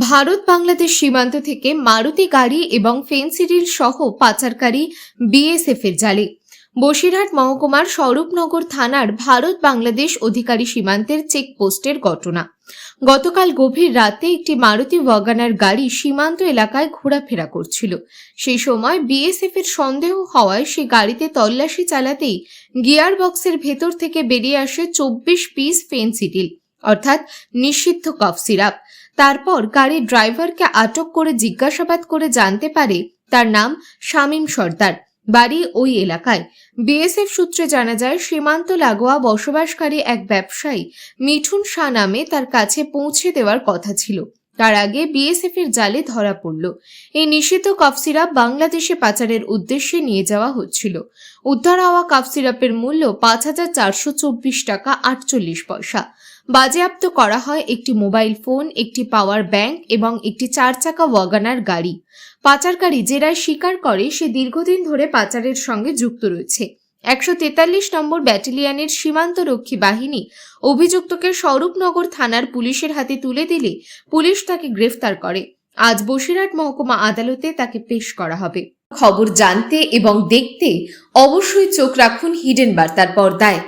ভারত বাংলাদেশ সীমান্ত থেকে মারুতি গাড়ি এবং ফেন্সিডিল সহ পাচারকারী বিএসএফ এর জালে। বসিরহাট মহকুমার স্বরূপনগর থানার ভারত বাংলাদেশ অধিকারী সীমান্তের চেকপোস্টের ঘটনা। গতকাল গভীর রাতে একটি মারুতি ওয়াগানার গাড়ি সীমান্ত এলাকায় ঘোরাফেরা করছিল। সেই সময় বিএসএফ এর সন্দেহ হওয়ায় সে গাড়িতে তল্লাশি চালাতেই গিয়ার বক্সের ভেতর থেকে বেরিয়ে আসে চব্বিশ পিস ফেন্সিডিল অর্থাৎ নিষিদ্ধ কফ সিরাপ। তারপর গাড়ির ড্রাইভারকে আটক করে জিজ্ঞাসাবাদ করে জানতে পারে তার নাম শামীম সর্দার, বাড়ি ওই এলাকায়। বিএসএফ সূত্রে জানা যায়, সীমান্ত লাগোয়া বসবাসকারী এক ব্যবসায়ী মিঠুন শাহ নামে তার কাছে পৌঁছে দেওয়ার কথা ছিল। তার আগে বিএসএফ এর জালে ধরা পড়ল। এই নিষিদ্ধ কফ সিরাপ বাংলাদেশে পাচারের উদ্দেশ্যে নিয়ে যাওয়া হচ্ছিল। উদ্ধার হওয়া কাপ সিরাপের মূল্য পাঁচ হাজার চারশো চব্বিশ টাকা আটচল্লিশ পয়সা। বাজেয়াপ্ত করা হয় একটি মোবাইল ফোন, একটি পাওয়ার ব্যাংক এবং একটি চার চাকা ওয়াগানার গাড়ি। পাচারকারী জেরায় স্বীকার করে সে দীর্ঘদিন ধরে পাচারের সঙ্গে যুক্ত রয়েছে। একশো তেতাল্লিশ নম্বর ব্যাটালিয়ানের সীমান্তরক্ষী বাহিনী অভিযুক্তকে স্বরূপনগর থানার পুলিশের হাতে তুলে দিলে পুলিশ তাকে গ্রেফতার করে। আজ বসিরহাট মহকুমা আদালতে তাকে পেশ করা হবে। খবর জানতে এবং দেখতে অবশ্যই চোখ রাখুন হিডেন বার্তার পর্দায়।